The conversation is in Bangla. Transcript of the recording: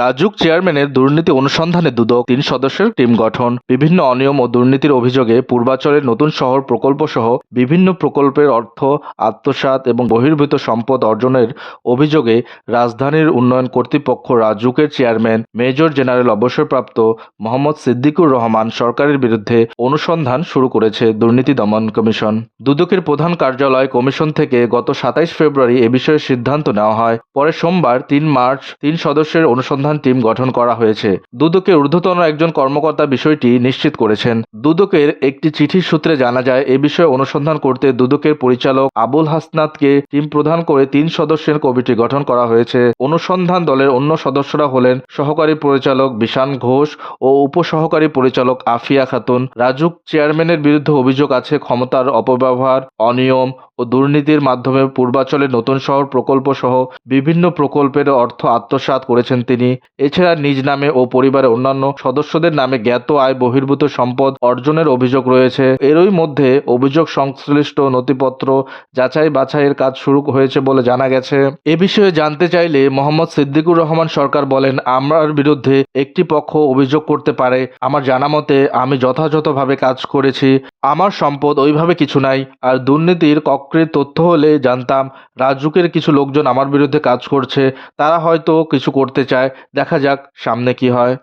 রাজুক চেয়ারম্যানের দুর্নীতি অনুসন্ধানে দুদক, তিন সদস্যের টিম গঠন। বিভিন্ন অনিয়ম ও দুর্নীতির অভিযোগে পূর্বাচলের নতুন শহর প্রকল্প সহ বিভিন্ন প্রকল্পের অর্থ, আত্মসাৎ এবং বহির্ভূত সম্পদ অর্জনের অভিযোগে রাজধানীর উন্নয়ন কর্তৃপক্ষ রাজুকের চেয়ারম্যান, মেজর জেনারেল অবসরপ্রাপ্ত মোহাম্মদ সিদ্দিকুর রহমান সরকারের বিরুদ্ধে অনুসন্ধান শুরু করেছে দুর্নীতি দমন কমিশন। দুদকের প্রধান কার্যালয় কমিশন থেকে গত সাতাইশ ফেব্রুয়ারি এ বিষয়ে সিদ্ধান্ত নেওয়া হয়। পরে সোমবার তিন মার্চ তিন সদস্যের অনুসন্ধান টিম গঠন করা হয়েছে। দুদকের ঊর্ধ্বতন একজন কর্মকর্তা বিষয়টি নিশ্চিত করেছেন। দুদকের একটি চিঠির সূত্রে জানা যায়, এ বিষয়ে অনুসন্ধান করতে দুদকের পরিচালক আবুল হাসনাতকে টিম প্রদান করে তিন সদস্যের কমিটি গঠন করা হয়েছে। অনুসন্ধান দলের অন্য সদস্যরা হলেন সহকারী পরিচালক বিশান ঘোষ ও উপসহকারী পরিচালক আফিয়া খাতুন। রাজুক চেয়ারম্যানের বিরুদ্ধে অভিযোগ আছে, ক্ষমতার অপব্যবহার, অনিয়ম ও দুর্নীতির মাধ্যমে পূর্বাচলের নতুন শহর প্রকল্প সহ বিভিন্ন প্রকল্পের অর্থ আত্মসাৎ করেছেন তিনি। এছাড়া নিজ নামে ও পরিবারের অন্যান্য সদস্যদের নামে জ্ঞাত আয় বহির্ভূত সম্পদ অর্জনের অভিযোগ রয়েছে। এরই মধ্যে অভিযোগ সংশ্লিষ্ট নথিপত্র যাচাই বাছাইয়ের কাজ শুরু হয়েছে বলে জানা গেছে। এ বিষয়ে জানতে চাইলে মোহাম্মদ সিদ্দিকুর রহমান সরকার বলেন আমার বিরুদ্ধে একটি পক্ষ অভিযোগ করতে পারে। আমার জানা মতে, আমি যথাযথভাবে কাজ করেছি। আমার সম্পদ ওইভাবে কিছু নাই। আর দুর্নীতির কক্রের তথ্য হলে জানতাম, রাজুকের কিছু লোকজন আমার বিরুদ্ধে কাজ করছে। তারা হয়তো কিছু করতে চায়। দেখা যাক সামনে কি হয়।